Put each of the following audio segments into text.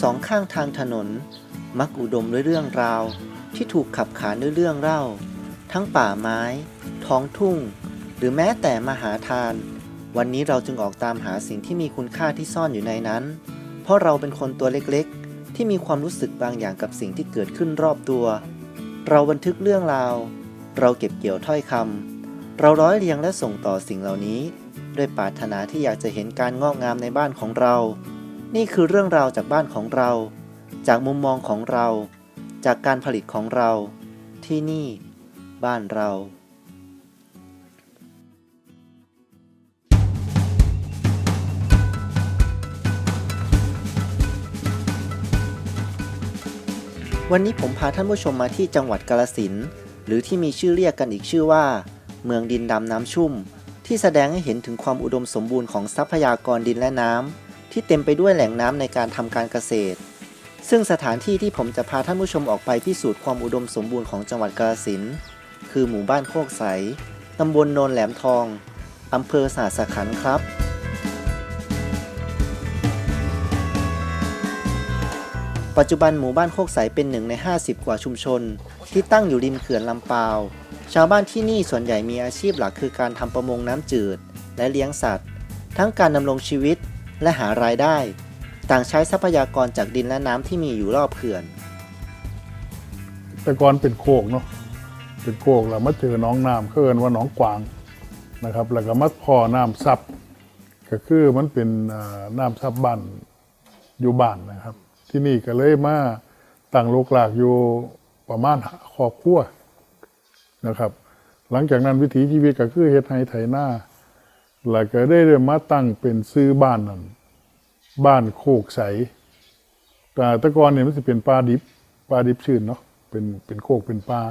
สองข้างทางถนน มักอุดมด้วยเรื่องราว ที่ถูกขับขานด้วยเรื่องเล่า ทั้งป่าไม้ ท้องทุ่ง หรือแม้แต่มหาทาน วันนี้เราจึงออกตามหาสิ่งที่มีคุณค่าที่ซ่อนอยู่ในนั้น เพราะเราเป็นคนตัวเล็กๆ ที่มีความรู้สึกบางอย่างกับสิ่งที่เกิดขึ้นรอบตัว เราบันทึกเรื่องราว เราเก็บเกี่ยวถ้อยคำเราร้อยเรียงและส่งต่อสิ่งเหล่านี้ ด้วยปรารถนาที่อยากจะเห็นการงอกงามในบ้านของเรา นี่คือเรื่องราวจากบ้านของเรา จากมุมมองของเรา จากการผลิตของเรา ที่นี่ บ้านเราวันนี้ผมพาท่านผู้ชมมาที่จังหวัดกาลสินหรือที่มีชื่อเรียกกันอีกชื่อว่า เมืองดินดำน้ำชุ่ม ที่แสดงให้เห็นถึงความอุดมสมบูรณ์ของทรัพยากรดินและน้ำ ที่เต็มไปด้วยแหล่งน้ำในการทำการเกษตร ซึ่งสถานที่ที่ผมจะพาท่านผู้ชมออกไปพิสูจน์ความอุดมสมบูรณ์ของจังหวัดกาฬสินธุ์คือหมู่บ้านโคกใสตำบลโนนแหลมทองอำเภอสาสขันครับ ปัจจุบันหมู่บ้านโคกใสเป็นหนึ่งใน 50 กว่าชุมชน ที่ตั้งอยู่ริมเขื่อนลำปาว ชาวบ้านที่นี่ส่วนใหญ่มีอาชีพหลักคือการทำประมงน้ำจืด และเลี้ยงสัตว์ ทั้งการดำรงชีวิต และหารายได้ ต่างใช้ทรัพยากรจากดินและน้ำที่มีอยู่รอบเขื่อน แต่ก่อนเป็นโคกเนาะเป็นโคกแล้วมาเจอน้องน้ำเขาเอินว่าหนองกวางนะครับ แล้วก็มาพอน้ำซับก็คือมันเป็นน้ำซับบ้านอยู่บ้านนะครับ ที่นี่ก็เลยมาตั้งโลกหลากอยู่ประมาณหาครอบครัวนะครับ หลังจากนั้นวิถีชีวิตก็คือเฮ็ดไห้ไถนาแล้วก็ได้เริ่มมาตั้งเป็นซื้อบ้านนั่น บ้านโคกใสแต่ตะกอนเนี่ยมันจะเป็นปลาดิบปลาดิบชื้นเนาะเป็นเป็นโคกเป็นปลา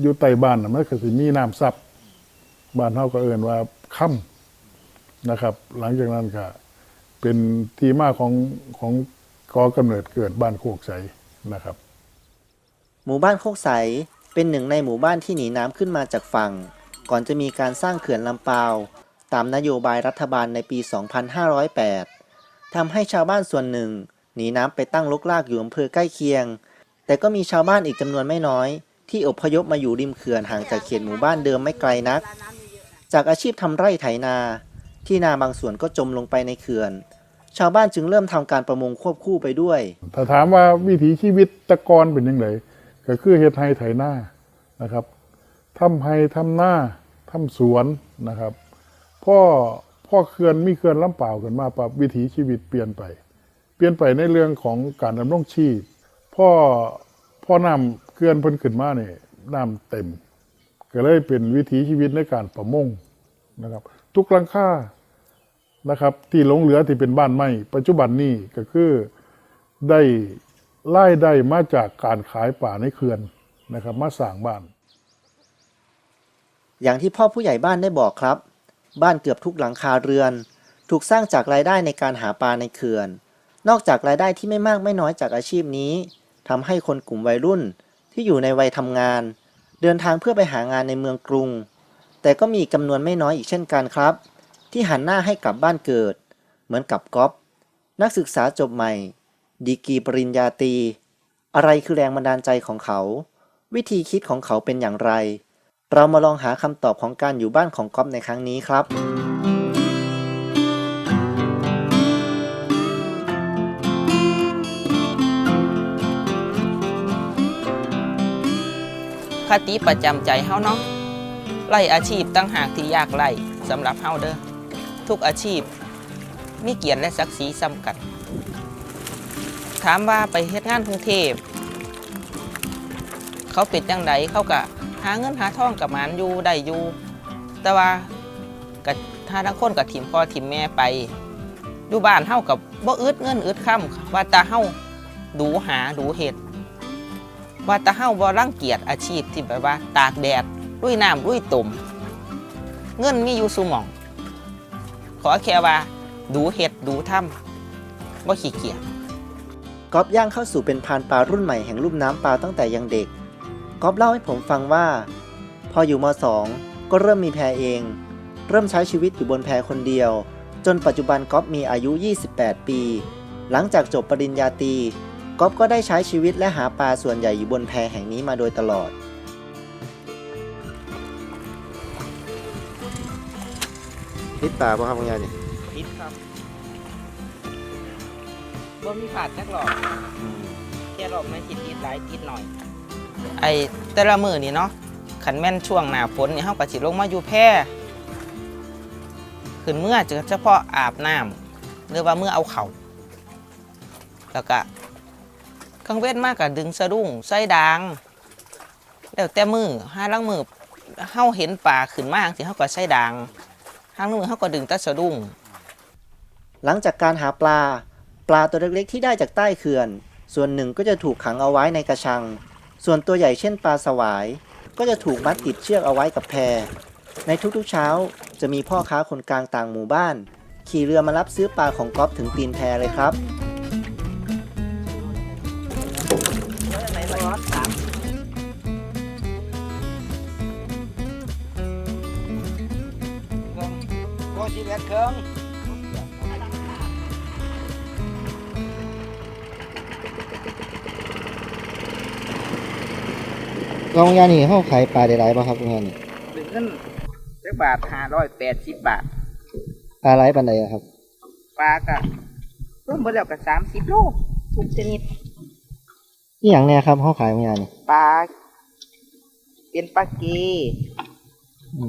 อยู่ใต้บ้านนะมันก็สิมีน้ำซับบ้านเฮาก็เอิ้นว่าค่ำนะครับ หลังจากนั้นก็เป็นที่มาของของก่อกำเนิดเกิดบ้านโคกใสนะครับ หมู่บ้านโคกใสเป็นหนึ่งในหมู่บ้านที่หนีน้ำขึ้นมาจากฝั่ง ก่อนจะมีการสร้างเขื่อนลำปาวตามนโยบายรัฐบาลในปี 2508 ทำให้ชาวบ้านส่วนหนึ่ง หนีน้ำไปตั้งลกลากอยู่อำเภอใกล้เคียง แต่ก็มีชาวบ้านอีกจำนวนไม่น้อย ที่อพยพมาอยู่ริมเขื่อนห่างจากเขตหมู่บ้านเดิมไม่ไกลนัก จากอาชีพทำไร่ไถนา ที่นาบางส่วนก็จมลงไปในเขื่อน ชาวบ้านจึงเริ่มทำการประมงควบคู่ไปด้วย ถ้าถามว่าวิถีชีวิตตะกอนเป็นยังไงก็คือเฮ็ดไห้ไถนานะครับทำไห้ทำนาทำสวนนะครับพ่อ พ่อเขื่อนมีเขื่อนลำเปล่ากันมาปรับวิถีชีวิตเปลี่ยนไป เปลี่ยนไปในเรื่องของการดำรงชีพพ่อพ่อน้ำเขื่อนพิ่นขึ้นมาเนี่ยน้ำเต็ม ก็เลยเป็นวิถีชีวิตในการประมงนะครับ ทุกลังค่านะครับ ที่หลงเหลือที่เป็นบ้านไม้ปัจจุบันนี้ก็คือได้ไล่ได้มาจากการขายป่าในเขื่อนนะครับ มาสร้างบ้าน อย่างที่พ่อผู้ใหญ่บ้านได้บอกครับ บ้านเกือบทุกหลังคาเรือน ถูกสร้างจากรายได้ในการหาปลาในเขื่อน นอกจากรายได้ที่ไม่มากไม่น้อยจากอาชีพนี้ทำให้คนกลุ่มวัยรุ่นที่อยู่ในวัยทำงาน เดินทางเพื่อไปหางานในเมืองกรุง แต่ก็มีจำนวนไม่น้อยอีกเช่นกันครับ ที่หันหน้าให้กลับบ้านเกิด เหมือนกับก๊อฟนักศึกษาจบใหม่ ดีกีปริญญาตรีอะไรคือแรงบันดาลใจของเขา วิธีคิดของเขาเป็นอย่างไร เรามาลองหาคำตอบของการอยู่บ้านของก๊อฟในครั้งนี้ครับ คติประจำใจเฮาเนาะไล่อาชีพตั้งหากที่ยากไล่สำหรับเฮาเด้อทุกอาชีพ มีเกียรติและศักดิ์ศรีซ้ำกัน ถามว่าไปเฮ็ดงานกรุงเทพ เขาเป็นจังไดเขาก็ หาเงินหาทองกับหมานอยู่ได้อยู่แต่ว่าก็ถ้าทั้งคนกับทีมพ่อทีมแม่ไปอยู่บ้านเฮากับบ่อึดเงินอึดค่ำว่าตาเฮาดูหาดูเห็ดว่าตะเฮาบ่รังเกียจอาชีพที่แบบว่า ตากแดดลุยน้ำลุยตุ่มเงินมีอยู่สุหมอง ขอแค่ว่าดูเห็ดดูถ้ำบ่ขี้เกียจกอฟย่างเข้าสู่เป็นพานปลารุ่นใหม่แห่งลุ่มน้ำปลาตั้งแต่ยังเด็ก ก๊อฟเล่าให้ผมฟังว่า พออยู่ม .2 ก็เริ่มมีแพเอง เริ่มใช้ชีวิตอยู่บนแพคนเดียว จนปัจจุบันก๊อฟมีอายุ 28 ปี หลังจากจบปริญญาตรีก๊อฟก็ได้ใช้ชีวิตและหาปลาส่วนใหญ่อยู่บนแพแห่งนี้มาโดยตลอดพิษปลาป่ะครับคุณยายเนี่ยพิษครับบ่มีผาดจักหรอกแค่รอบไม่ติดติดหลายติดหน่อย ไอ้แต่ละมือนี่เนาะขันแม่นช่วงหนาฝนนี่เฮาก็สิลงมาอยู่แพร่ขึ้นเมื่อจะเฉพาะอาบน้ำหรือว่าเมื่อเอาเขาแล้วก็กลางเว้นมากก็ดึงสะดุ้งใส่ดางแล้วแต่มือห้าลังมือเฮาเห็นปลาขึ้นมาจังซี่เฮาก็ใส่ดางห้างมือเฮาก็ดึงตะสะดุ้ง หลังจากการหาปลา ปลาตัวเล็กๆที่ได้จากใต้เขื่อน ส่วนหนึ่งก็จะถูกขังเอาไว้ในกระชัง ส่วนตัวใหญ่เช่นปลาสวาย ก็จะถูกมัดติดเชือกเอาไว้กับแพในทุกๆเช้าจะมีพ่อค้าคนกลางต่างหมู่บ้าน ขี่เรือมารับซื้อปลาของก๊อฟถึงตีนแพเลยครับโอ้ชีวิตเครื่อง ลองยานี่เข้าขายปลาได้หลายป่ะครับคุณยานี่หนึ่งเงินได้บาทห้าร้อยแปดสิบบาท ปลาไหลปันใดครับ ปลากะรวมหมดแล้วกับสามสิบโลทุกชนิด นี่อย่างเนี้ยครับเข้าขายคุณยานี่ปลา เป็นปลาเก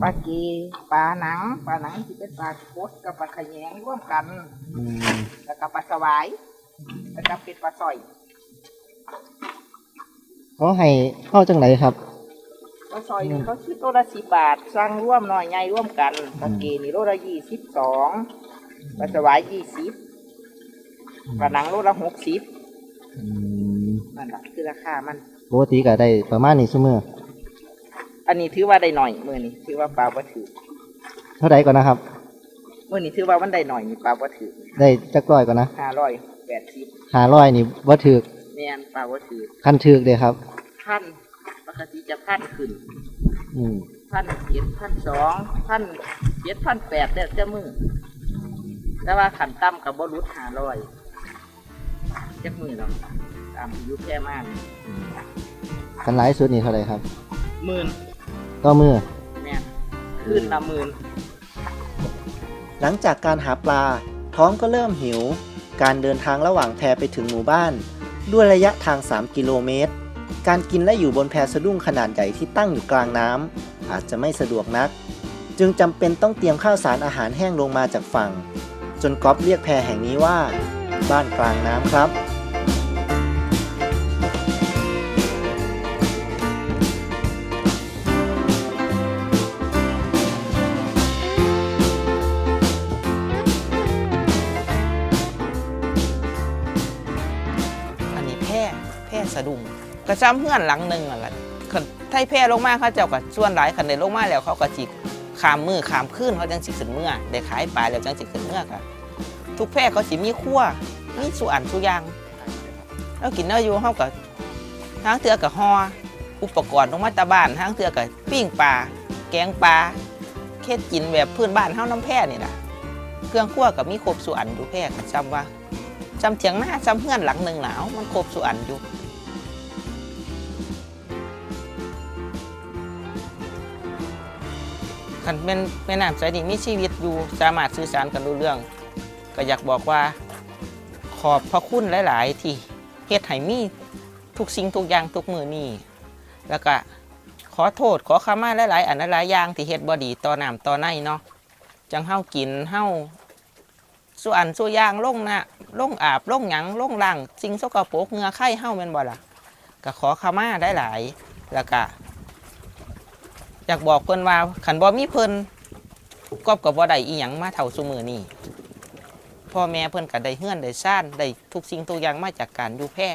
ปลาเก ปลาหนัง ปลาหนังที่เป็นปลาโคดกับปลาขยงร่วมกันแล้วก็ปลาสวาย แล้วก็เป็นปลาสร้อย เขาให้เข้าจังไหนครับปลาสร้อยนี่เขาซื้อโลละสิบบาทสั่งร่วมหน่อยใหญ่ร่วมกันปลาเกนี่โลละยี่สิบสองปลาสวายยี่สิบปลาหนังโลละหกสิบนั่นแหละคือราคามันปกติก็ได้ประมาณนี้เสมออันนี้ถือว่าได้หน่อยมือนี้ถือว่าปลาบ่ถือเท่าไรก่อนนะครับมือนี้ถือว่ามันได้หน่อยนี่ปลาบ่ถือได้จักร้อยก่อนนะห้าร้อยแปดสิบหาร้อยนี่ว่าถือ แม่นปลาบ่ถือคันถือเลยครับพันปกติจะพันขึ้น อืมพันเจ็ดพันสองพันเจ็ดพันแปดแล้วจะมือแต่ว่าขันต่ำกับบ่รุดห้าร้อยจักมือเนาะตามอายุแค่มากคันหลายสุดนี่เท่าไรครับหมื่นก็มือแม่นคืนละหมื่นหลังจากการหาปลา ท้องก็เริ่มหิว การเดินทางระหว่างแพไปถึงหมู่บ้าน ด้วยระยะทาง 3 กิโลเมตร การกินและอยู่บนแพสะดุ้งขนาดใหญ่ที่ตั้งอยู่กลางน้ำอาจจะไม่สะดวกนัก จึงจำเป็นต้องเตรียมข้าวสารอาหารแห้งลงมาจากฝั่ง จนก๊อฟเรียกแพแห่งนี้ว่า บ้านกลางน้ำครับ กระซ้ำเพื่อนหลังหนึ่งอะล่ะคันไทยแพร่ลงมาเขาเจ้าก็ส่วนหลายคันได้ลงมาแล้วเขาก็จิขามมือขามขึ้นเขาจังสิขึ้นเมื่อได้ขายปลาแล้วจังสิขึ้นเมื่อค่ะ ทุกแพร่เขาสิมีขั้วมีสุอันสุอยางแล้วกินเนื้ออยู่เขาก็ทางเตือกับฮออุปกรณ์ลงมาตาบ้านทางเตือกับปิ้งปลาแกงปลาเค็ดกินแบบพื้นบ้านเฮาน้ำแพร่นี่นะเครื่องขั้วกับมีครบสุอันอยู่แพร่ก็จำว่าจำเถียงหน้าจำเพื่อนหลังหนึ่งหนาวมันครบสุอันอยู่ คันเป็นแม่น้ำสายนี้มีชีวิตอยู่สามารถสื่อสารกันรู้เรื่อง ก็อยากบอกว่าขอบพระคุณหลาย ๆ ที่เฮ็ดให้มีทุกสิ่งทุกอย่างทุกมือนี่แล้วก็ขอโทษขอขมาหลาย ๆ อันหลายอย่างที่เฮ็ดบ่ดีต่อน้ำต่อในเนาะจังเฮากินเฮาส่วนส่วนยางลงนะลงอาบลงหยังลงล่างสิ่งสกปรกเงือไข่เฮ้าแม่นบ่ล่ะก็ขอขมาได้หลายแล้วก็ อยากบอกเพิ่นว่าขันบ่มีเพิ่นก็กับบ่ได้อีหยังมาเท่าซุมือนี่พ่อแม่เพิ่นก็ได้เฮือนได้ซ่านได้ทุกสิ่งทุกอย่างมาจากการอยู่แพร่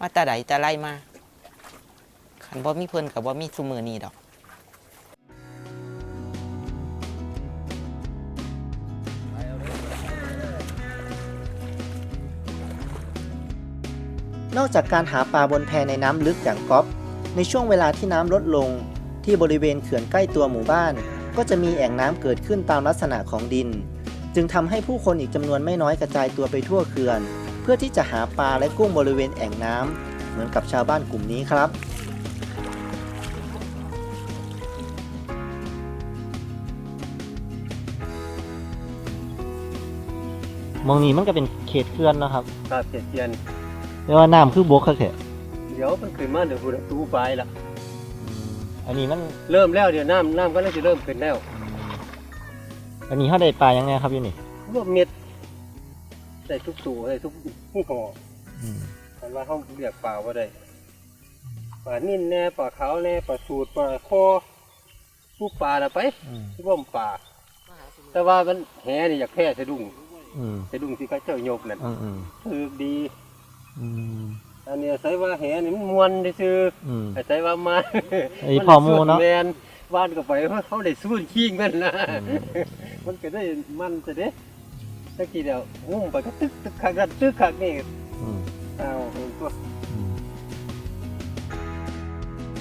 มาแต่ใดแต่ไรมาคันบ่มีเพิ่นกับบ่มีซุมือนี้ดอกนอกจากการหาปลาบนแพในน้ำลึกอย่างก๊อฟในช่วงเวลาที่น้ำลดลง ที่บริเวณเขื่อนใกล้ตัวหมู่บ้าน ก็จะมีแอ่งน้ำเกิดขึ้นตามลักษณะของดิน จึงทำให้ผู้คนอีกจำนวนไม่น้อยกระจายตัวไปทั่วเขื่อน เพื่อที่จะหาปลาและกุ้งบริเวณแอ่งน้ำเหมือนกับชาวบ้านกลุ่มนี้ครับมองนี้มันก็เป็นเขตเขื่อนนะครับครับเจ็ดเทียนเรียกว่าน้ำคือบกครับแค่เดี๋ยวมันขึ้นมาเดี๋ยวพูดตู้ไปละ อันนี้มันเริ่มแล้วเดี๋ยวน้ำน้ำก็น่าจะเริ่มขึ้นแล้วอันนี้เขาได้ปลายังไงครับอยู่นี่รวมเม็ดใส่ทุกตู่ใส่ทุกผู้ห่อคันว่าเขาเรียกปลาว่าได้ปลานิ่นแน่ปลาขาวแน่ปลาสูตรปลาคอผู้ปลาละไปที่ว่ามันปลาแต่ว่ามันแหนี่อยากแพ้สะดุ้งอืมสะดุ้งที่เขาเจ้าโยกนั่นอืมอืมคือดี อืมอันนี้ใส่ว่าแหนี่มันมวนซื่ออืม ใส่ว่ามาไอ้พอหมู่เนาะ แมนบ้านก็ไปเพราะเขาได้สู้ขี้งมันนะอืมมันก็ได้มันจะเด้ตะกี้เดียวงุ้มไปก็ตึกตึกขักกันตึกขักนี่อืม อ้าวเห็นตัว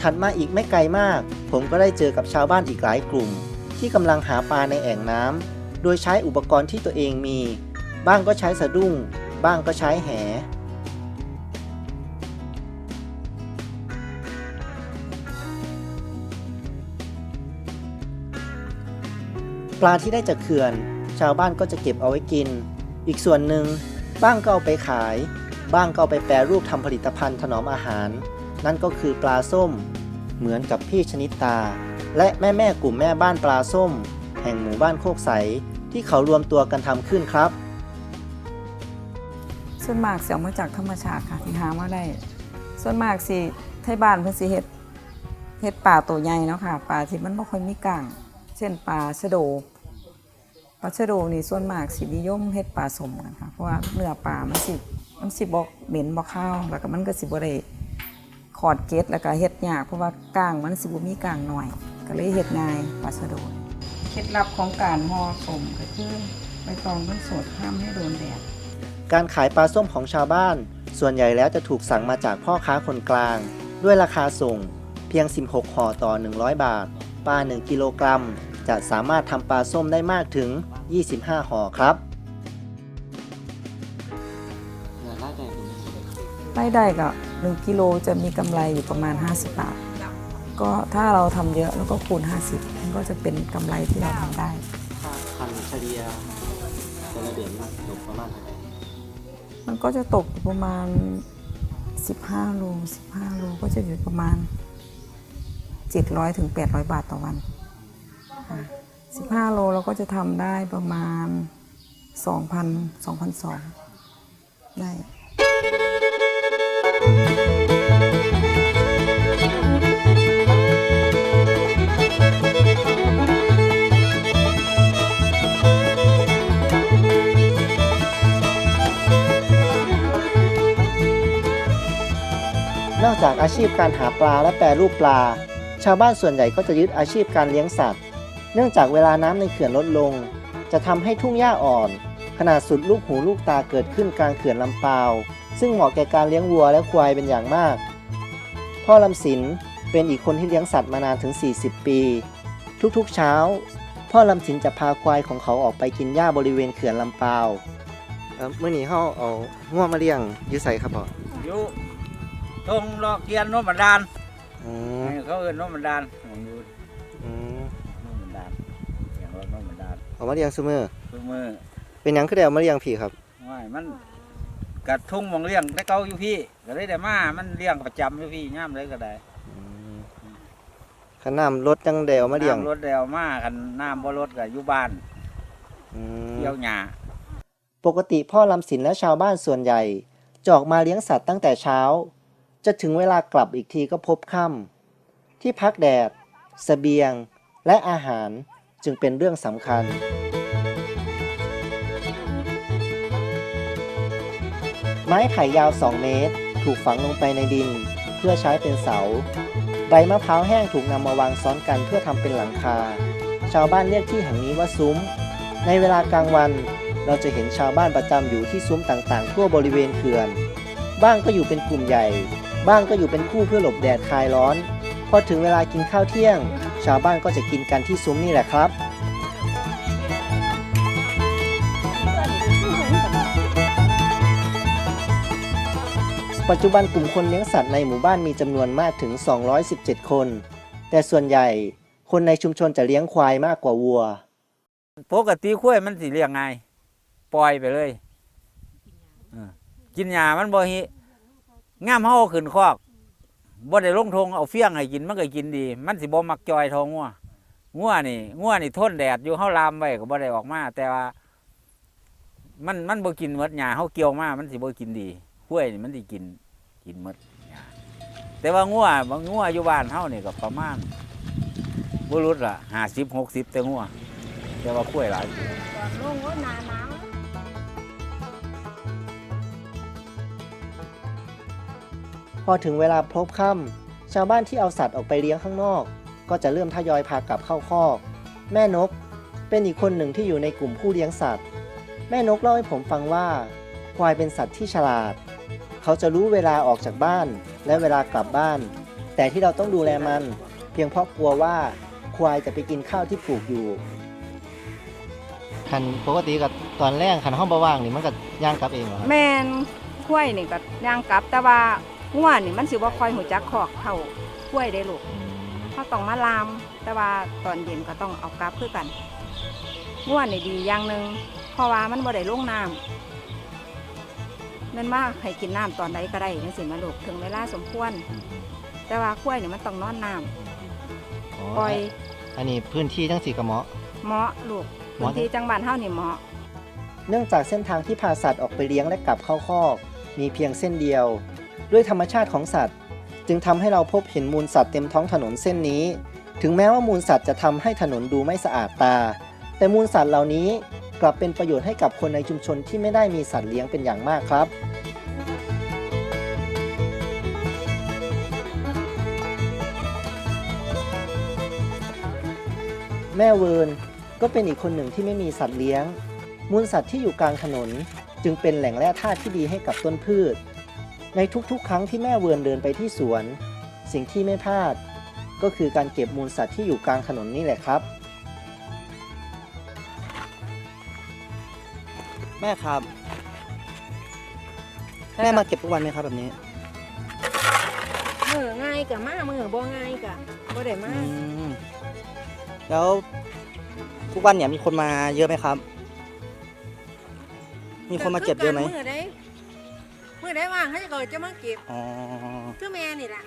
ถัดมาอีกไม่ไกลมาก ผมก็ได้เจอกับชาวบ้านอีกหลายกลุ่ม ที่กำลังหาปลาในแอ่งน้ำโดยใช้อุปกรณ์ที่ตัวเองมี บ้างก็ใช้สะดุ้ง บ้างก็ใช้แห ลาที่ได้จากเขื่อน ชาวบ้านก็จะเก็บเอาไว้กิน อีกส่วนหนึ่งบ้างก็เอาไปขาย บ้างก็เอาไปแปรรูปทำผลิตภัณฑ์ถนอมอาหาร นั่นก็คือปลาส้ม เหมือนกับพี่ชนิดตา และแม่แม่กลุ่มแม่บ้านปลาส้ม แห่งหมู่บ้านโคกใส ที่เขารวมตัวกันทำขึ้นครับ ส่วนมากเสียงมาจากธรรมชาติค่ะที่หามาได้ ส่วนมากสิไทยบ้านเพิ่นสิเฮ็ดเฮ็ดปลาตัวใหญ่เนาะค่ะปลาที่มันบ่ค่อยมีกลาง เช่นปลาชะโด ปลาชะโดนี่ส่วนมากสินิยมเฮ็ดปลาสมกันค่ะ เพราะว่าเนื้อปลามันสิมันสิบ่เหม็นบ่คาวแล้วก็มันก็สิบ่ได้ขอดเกล็ดแล้วก็เฮ็ดยากเพราะว่ากลางมันสิบ่มีกลางหน่อย ก็เลยเฮ็ดง่ายปลาชะโดเคล็ดลับของการห่อสมก็คือใบตองต้องสดห้ามให้โดนแดดการขายปลาส้มของชาวบ้าน ส่วนใหญ่แล้วจะถูกสั่งมาจากพ่อค้าคนกลาง ด้วยราคาส่ง เพียง 16ห่อต่อ 100 บาท ปลา 1 กิโลกรัม จะสามารถทำปลาส้มได้มากถึง 25 ห่อครับรายได้ก็1กิโลจะมีกำไรอยู่ประมาณ 50 บาท ก็ถ้าเราทำเยอะแล้วก็คูณ 50 มันก็จะเป็นกำไรที่เราทำได้พันเฉลี่ยแต่ละเดือนตกประมาณเท่าไหร่มันก็จะตกอยู่ประมาณ 15 โล 15 โลก็จะอยู่ประมาณ 700ถึง800 บาทต่อวัน ค่ะ 15 โลเราก็จะทำได้ประมาณ 2,000 2,200 ได้นอกจากอาชีพการหาปลาและแปรรูปปลา ชาวบ้านส่วนใหญ่ก็จะยึดอาชีพการเลี้ยงสัตว์ เนื่องจากเวลาน้ำในเขื่อนลดลง จะทำให้ทุ่งหญ้าอ่อน ขนาดสุดลูกหูลูกตาเกิดขึ้นกลางเขื่อนลำปาวซึ่งเหมาะแก่การเลี้ยงวัวและควายเป็นอย่างมาก พ่อลำสินเป็นอีกคนที่เลี้ยงสัตว์มานานถึง 40 ปี ทุกๆเช้า พ่อลำสินจะพาควายของเขาออกไปกินหญ้าบริเวณเขื่อนลำปาวเมื่อนี้เขาเอาง่วมาเลี้ยงยื้อใส่ครับพ่ออยู่ตรงลอกเกียนโนนบันดาลอืมเขาเอิ้นโนนบันดาล เอามาเลี้ยงซุมือคือมือเป็นหยังคือได้เอามาเลี้ยงพี่ครับ ว่ามันกัดทุ่งหมองเลี้ยงได้เก่าอยู่พี่ก็เลยได้มามันเลี้ยงประจำอยู่พี่ย่ามเลยก็ได้ขันน้ำรถจังได้เอามาเลี้ยงน้ำรถเดียวมากันน้ำบ่รถก็อยู่บ้านอืม เที่ยวหญ้า ปกติพ่อลำสินและชาวบ้านส่วนใหญ่จะออกมาเลี้ยงสัตว์ตั้งแต่เช้า จะถึงเวลากลับอีกทีก็พบค่ำที่พักแดดสเสบียง และอาหาร จึงเป็นเรื่องสำคัญมม้ไผ่ยาว 2 เมตร ถูกฝังลงไปในดิน เพื่อใช้เป็นเสา ใบมะพร้าวแห้งถูกนำมาวางซ้อนกันเพื่อทำเป็นหลังคา ชาวบ้านเรียกที่แห่งนี้ว่าซุ้ม ในเวลากลางวัน เราจะเห็นชาวบ้านประจำอยู่ที่ซุ้มต่างๆ ทั่วบริเวณเขื่อน บ้างก็อยู่เป็นกลุ่มใหญ่ บ้างก็อยู่เป็นคู่เพื่อหลบแดดคลายร้อน พอถึงเวลากินข้าวเที่ยง ชาวบ้านก็จะกินกันที่ซุ้มนี่แหละครับ ปัจจุบันกลุ่มคนเลี้ยงสัตว์ในหมู่บ้านมีจำนวนมากถึง 217 คน แต่ส่วนใหญ่คนในชุมชนจะเลี้ยงควายมากกว่าวัว ปกติข้วยมันสิเลี้ยงง่ายปล่อยไปเลย กินหญ้ามันบ่ฮิง่ามเฮาเอาขึ้นคอก บ่ได้ลงทงเอาเฟี้ยงให้กินมันก็กินดี มันสิบ่มักจอยทองงัวงัวนี่งัวนี่ทนแดดอยู่เฮาลามไว้ก็บ่ได้ออกมา แต่ว่า มันมันบ่กินหมดหญ้าเฮาเกี่ยวมามันสิบ่กินดีข้วยนี่มันสิกินกินหมดหญ้าแต่ว่างัวบางงัวอยู่บ้านเฮานี่ก็ประมาณบ่รุดละ50 60แต่งัวแต่ว่าข้วยหลาย พอถึงเวลาพบค่ำชาวบ้านที่เอาสัตว์ออกไปเลี้ยงข้างนอก ก็จะเริ่มทยอยพากลับเข้าคอก แม่นกเป็นอีกคนหนึ่งที่อยู่ในกลุ่มผู้เลี้ยงสัตว์ แม่นกเล่าให้ผมฟังว่า ควายเป็นสัตว์ที่ฉลาด เขาจะรู้เวลาออกจากบ้านและเวลากลับบ้าน แต่ที่เราต้องดูแลมัน เพียงเพราะกลัวว่าควายจะไปกินข้าวที่ปลูกอยู่คันปกติกับตอนแรกคันห้องบว่างนี่มันก็ย่างกลับเองเหรอครับ แม่นข้วยนี่ก็ย่างกลับแต่ว่า งัวนี่มันสิบ่ค่อยหูจักขอกเท่าข้วยได้ลูกเขาต้องมาลาม แต่ว่าตอนเย็นก็ต้องเอากลับคือกันงัวนี่ดีอย่างหนึ่งเพราะว่ามันบ่ได้ลงน้ำนั่นว่าให้กินน้ำตอนใดก็ได้จังสิมาลูกถึงเวลาสมควร แต่ว่าข้วยนี่มันต้องนอนน้ำปล่อยอันนี้พื้นที่ทั้งสี่กระเหมาะเหมาะลูกเหพื้มาะนที่จังหวัดเฮานี่เหมาะ เนื่องจากเส้นทางที่พาสัตว์ออกไปเลี้ยงและกลับเข้าคอก มีเพียงเส้นเดียว ด้วยธรรมชาติของสัตว์ จึงทำให้เราพบเห็นมูลสัตว์เต็มท้องถนนเส้นนี้ ถึงแม้ว่ามูลสัตว์จะทำให้ถนนดูไม่สะอาดตา แต่มูลสัตว์เหล่านี้กลับเป็นประโยชน์ให้กับคนในชุมชนที่ไม่ได้มีสัตว์เลี้ยงเป็นอย่างมากครับแม่เวิร์นก็เป็นอีกคนหนึ่งที่ไม่มีสัตว์เลี้ยง มูลสัตว์ที่อยู่กลางถนน จึงเป็นแหล่งแร่ธาตุที่ดีให้กับต้นพืช ในทุกๆ ครั้งที่แม่เวิร์นเดินไปที่สวน สิ่งที่ไม่พลาด ก็คือการเก็บมูลสัตว์ที่อยู่กลางถนนนี่แหละครับ แม่ครับ แม่มาเก็บทุกวันไหมครับแบบนี้มือง่ายกะมามือบ่ง่ายกะบ่ได้มาแล้วทุกวันเนี่ยมีคนมาเยอะไหมครับ มีคนมาเก็บเยอะไหม มือได้ มือได้ว่างเขาจะเกิดจะมาเก็บอ๋อ คือแม่นี่ล่ะ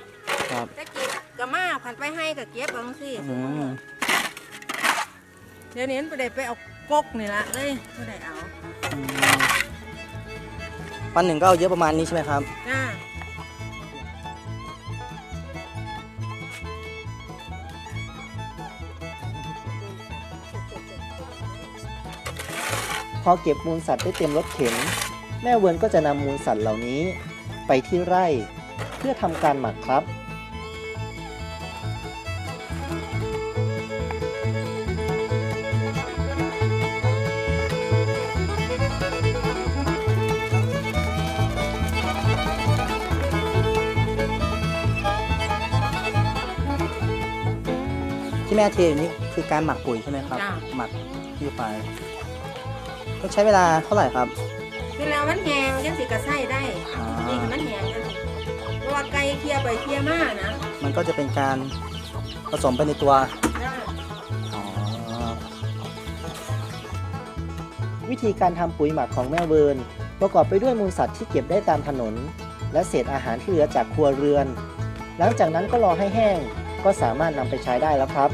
ครับจะเก็บกะมาผันไปให้กะเก็บบางสิอืมเดี๋ยวนี้มันไปได้ไปเอากกนี่ละเลยบ่ได้เอาวันหนึ่งก็เอาเยอะประมาณนี้ใช่ไหมครับ จ้าพอเก็บมูลสัตว์ได้เต็มรถเข็นแม่เวิร์นก็จะนำมูลสัตว์เหล่านี้ ไปที่ไร่เพื่อทำการหมักครับที่แม่เทอยู่นี่คือการหมักปุ๋ยใช่ไหมครับจ้าหมักที่ไปต้องใช้เวลาเท่าไหร่ครับเวลา มันแห้งยังสิกะใส่ได้อ่า นี่นี่คือมันแห้งกันเพราะว่าไก่เคลียร์ไปเคลียร์มานะมันก็จะเป็นการผสมไปในตัว จ้าวิธีการทำปุ๋ยหมักของแม่เวิร์นประกอบไปด้วยมูลสัตว์ที่เก็บได้ตามถนน และเศษอาหารที่เหลือจากครัวเรือน หลังจากนั้นก็รอให้แห้งก็สามารถนำไปใช้ได้แล้วครับ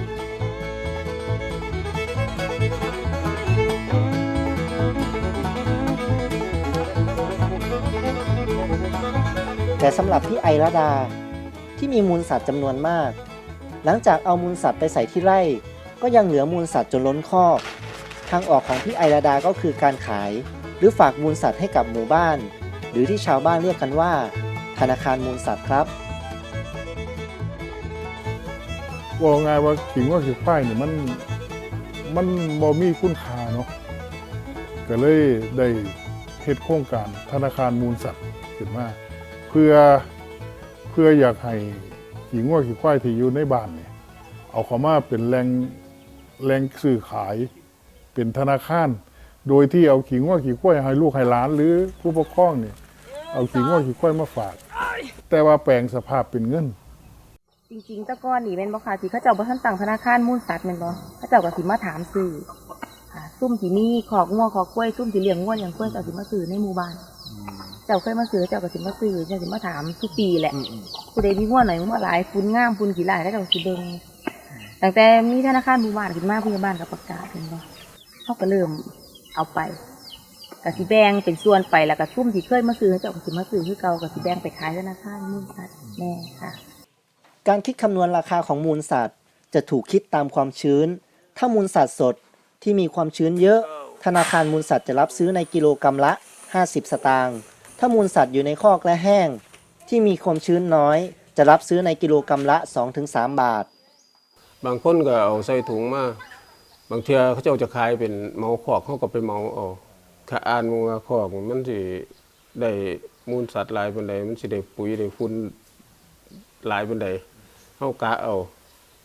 แต่สำหรับพี่ไอระดา ที่มีมูลสัตว์จำนวนมาก หลังจากเอามูลสัตว์ไปใส่ที่ไร่ ก็ยังเหลือมูลสัตว์จนล้นคอกทางออกของพี่ไอราดาก็คือการขาย หรือฝากมูลสัตว์ให้กับหมู่บ้าน หรือที่ชาวบ้านเรียกกันว่า ธนาคารมูลสัตว์ครับบอกง่ายว่าขิงว่าขิงควายเนี่ยมันมันบ่มีคุณค่าเนาะก็เลยได้เฮ็ดโครงการธนาคารมูลสัตว์ขึ้นมา เพื่อเพื่ออยากให้ขิงว่าขิงควายที่อยู่ในบ้านเนี่ยเอาเขามาเป็นแหล่งแหล่งซื้อขายเป็นธนาคาร โดยที่เอาขิงว่าขิงควายให้ลูกให้หลานหรือผู้ปกครองเนี่ยเอาขิงว่าขิงควายมาฝาก แต่ว่าแปลงสภาพเป็นเงินจริงๆตะก้อนนี่เป็นบ่ค่ะที่เขาเจ้าบ่ทันตั้งธนาคารมูลสัตว์แม่นบ่เขาเจ้าก็สิมาถามซื้อซุ่มที่มีขอกงัวขอกล้วยซุ่มที่เลี้ยงงัวอย่างกล้วยเจ้าสิมาซื้อในหมู่บ้าน จ้าเคยมาซื้อเจ้าก็สิมาซื้อเจ้าสิมาถามทุกปีแหละผู้ใดมีงัวหน่อยงัวหลายฝุ่นงามฝุ่นขี้ลายแล้วเจ้าสิเบิ่งตั้งแต่มีธนาคารหมู่บ้านขึ้นมาผู้ใหญ่บ้านก็ประกาศเห็นบ่เขาก็เริ่มเอาไปก็สิแบ่งเป็นส่วนไปแล้วก็ซุ่มที่เคยมาซื้อเจ้าก็สิมาซื้อคือเก่าก็สิแบ่งไปขายธนาคารมูลสัตว์แน่ค่ะ การคิดคำนวณราคาของมูลสัตว์ จะถูกคิดตามความชื้น ถ้ามูลสัตว์สดที่มีความชื้นเยอะ ธนาคารมูลสัตว์จะรับซื้อในกิโลกรรัมละ 50 สตางค์ ถ้ามูลสัตว์อยู่ในคอกและแห้ง ที่มีความชื้นน้อย จะรับซื้อในกิโลกรรัมละ 2-3 บาท บางคนก็เอาใส่ถุงมา บางเทือเขาเจ้าจะขายเป็นเมาขอกเขาก็ไปเมาเอาถ้าอ่านว่าขอกมันสิได้มูลสัตว์หลายปานใดมันสิได้ปุ๋ยได้ฝุ่นหลายปานใดเฮากะเอา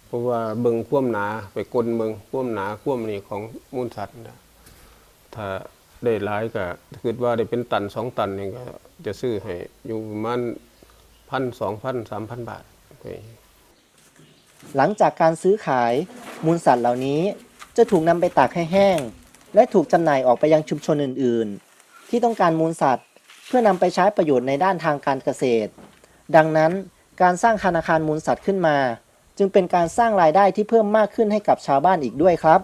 เพราะว่าเบิ่งควมหนาไปกลเบิ่งควมหนาควมนี่ของมูลสัตว์นะถ้า ได้หลายก็คิดว่าได้เป็นตันสองตันนี่ก็จะซื้อให้อยู่ประมาณพันสองพันสามพันบาทไปหลังจากการซื้อขายมูลสัตว์เหล่านี้จะถูกนำไปตากให้แห้ง และถูกจำหน่ายออกไปยังชุมชนอื่น ๆ ที่ต้องการมูลสัตว์ เพื่อนำไปใช้ประโยชน์ในด้านทางการเกษตร ดังนั้นการสร้างธนาคารมูลสัตว์ขึ้นมา จึงเป็นการสร้างรายได้ที่เพิ่มมากขึ้นให้กับชาวบ้านอีกด้วยครับ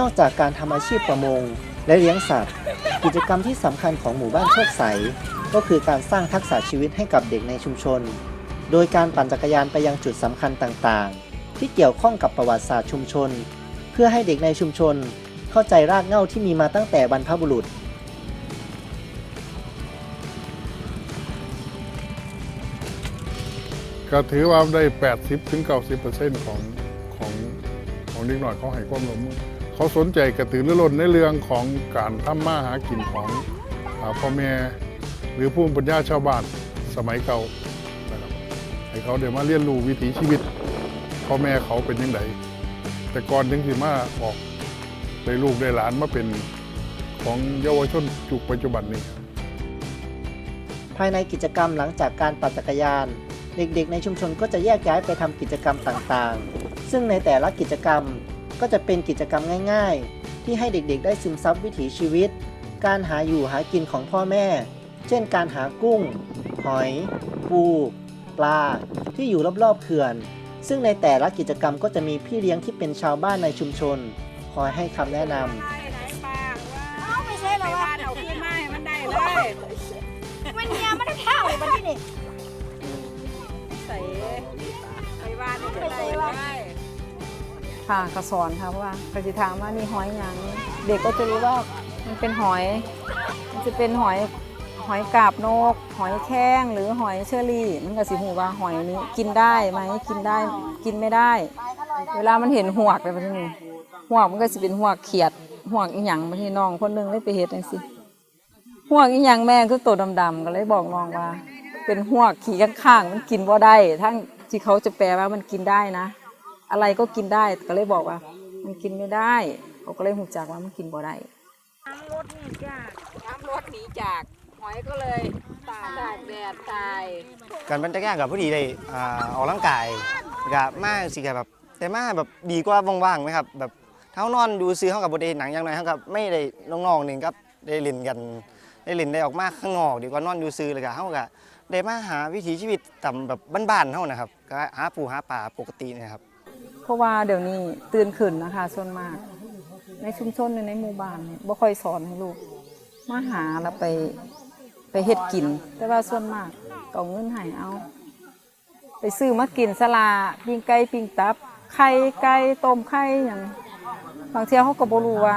นอกจากการทำอาชีพประมง และเลี้ยงสัตว์ กิจกรรมที่สำคัญของหมู่บ้านโชคใส ก็คือการสร้างทักษะชีวิตให้กับเด็กในชุมชน โดยการปั่นจักรยานไปยังจุดสำคัญต่างๆ ที่เกี่ยวข้องกับประวัติศาสตร์ชุมชน เพื่อให้เด็กในชุมชน เข้าใจรากเหง้าที่มีมาตั้งแต่บรรพบุรุษก็ถือว่าได้ 80ถึง90%ของของของเด็กหน่อยเขาให้ความร่วมมือ เขาสนใจกระตือรือร้นในเรื่องของการทำมาหากินของอพ่อแม่หรือผู้ปัญญาชาวบ้านสมัยเก่านะครับให้เขาเดี๋ยวมาเรียนรู้วิถีชีวิตพ่อแม่เขาเป็นยังไงแต่ก่อนถึงสิมาออกได้ลูกได้หลานมาเป็นของเยาวชนจุกปัจจุบันนี้ภายในกิจกรรมหลังจากการปั่นจักรยาน เด็กๆ ในชุมชนก็จะแยกย้ายไปทำกิจกรรมต่างๆ ซึ่งในแต่ละกิจกรรม ก็จะเป็นกิจกรรมง่ายๆ ที่ให้เด็กๆ ได้ซึมซับวิถีชีวิต การหาอยู่หากินของพ่อแม่ เช่นการหากุ้ง หอย ปู ปลา ที่อยู่รอบๆเขื่อน ซึ่งในแต่ละกิจกรรมก็จะมีพี่เลี้ยงที่เป็นชาวบ้านในชุมชน คอยให้คำแนะนำ ไม่ใช่หรอว่าเอาขึ้นมาให้มันได้เลยมันเนียมันได้ข้าวมันที่นี่ใส่ไปบ้านมันได้เลย ค่ะก็สอนค่ะเพราะว่าก็จะถามว่านี่หอยหยังเด็กก็จะรู้ว่ามันเป็นหอย มันจะเป็นหอยหอยกาบนก หอยแข้งหรือหอยเชอรี่ มันก็สิหูว่าหอยนี้กินได้ไหมกินได้กินไม่ได้ เวลามันเห็นหวกเลยมันนี่หวกมันก็สิเป็นหวกเขียดหวกอีหยังบางทีน้องคนหนึงเลยไปเฮ็ดจังซี่หวกอีหยังแม่คือตัวดำๆก็เลยบอกน้องว่า เป็นหวกขี่ข้างๆมันกินบ่าได้ ทั้งที่เขาจะแปลว่ามันกินได้นะ อะไรก็กินได้ก็เลยบอกว่า มันกินไม่ได้เขาก็เลยหูจักว่ามันกินบ่ได้น้ำรถหนีจากน้ำรถหนีจากหอยก็เลยตากตากแดดตายการปั่นจักรยานกับผู้ดีได้อ่าออกกำลังกายกับมาสิกับแบบแต่มาแบบดีกว่าว่างๆไหมครับแบบเท้านอนดูซื้อเขากับบทเรียนหนังอย่างไรเขากับไม่ได้น้องๆหนึ่งครับได้เล่นกันได้เล่นได้ออกมาข้างนอก ดีกว่านอนดูซื้อเลยกับเขากับได้มาหาวิถีชีวิตต่ำแบบบ้านๆเขานะครับก็หาปูหาป่าปกติเนะครับเพ ราะว่าเดี๋ยวนี้ตื่นขึ้นนะคะส่วนมาก ในชุมชนหรือในหมู่บ้านเนี่ยบ่ค่อยสอนให้ลูก มาหาแล้วไปไปเฮ็ดกิน แต่ว่าส่วนมากก็เอาเงินให้เอา ไปซื้อมากินสลาปิ้งไก่ปิ้งตับ ไข่ไก่ต้มไข่หยังบางเที่ยเขาก็บ่รู้ว่า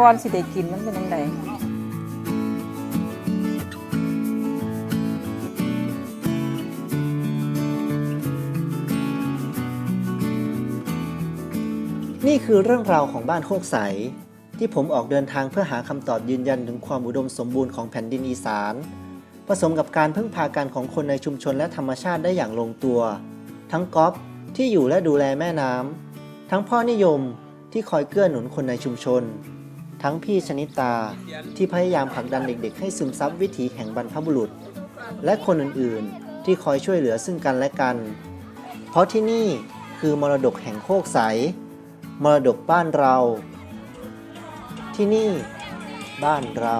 ก่อนสิได้กินมันเป็นจังได นี่คือเรื่องราวของบ้านโคกใส ที่ผมออกเดินทางเพื่อหาคำตอบยืนยันถึงความอุดมสมบูรณ์ของแผ่นดินอีสาน ผสมกับการพึ่งพากันของคนในชุมชนและธรรมชาติได้อย่างลงตัว ทั้งก๊อฟที่อยู่และดูแลแม่น้ำทั้งพ่อนิยมที่คอยเกื้อหนุนคนในชุมชน ทั้งพี่ชนิตาที่พยายามผลักดันเด็กๆ ให้ซึมซับวิถีแห่งบรรพบุรุษ และคนอื่นๆ ที่คอยช่วยเหลือซึ่งกันและกัน เพราะที่นี่คือมรดกแห่งโคกใส มรดกบ้านเรา ที่นี่บ้านเรา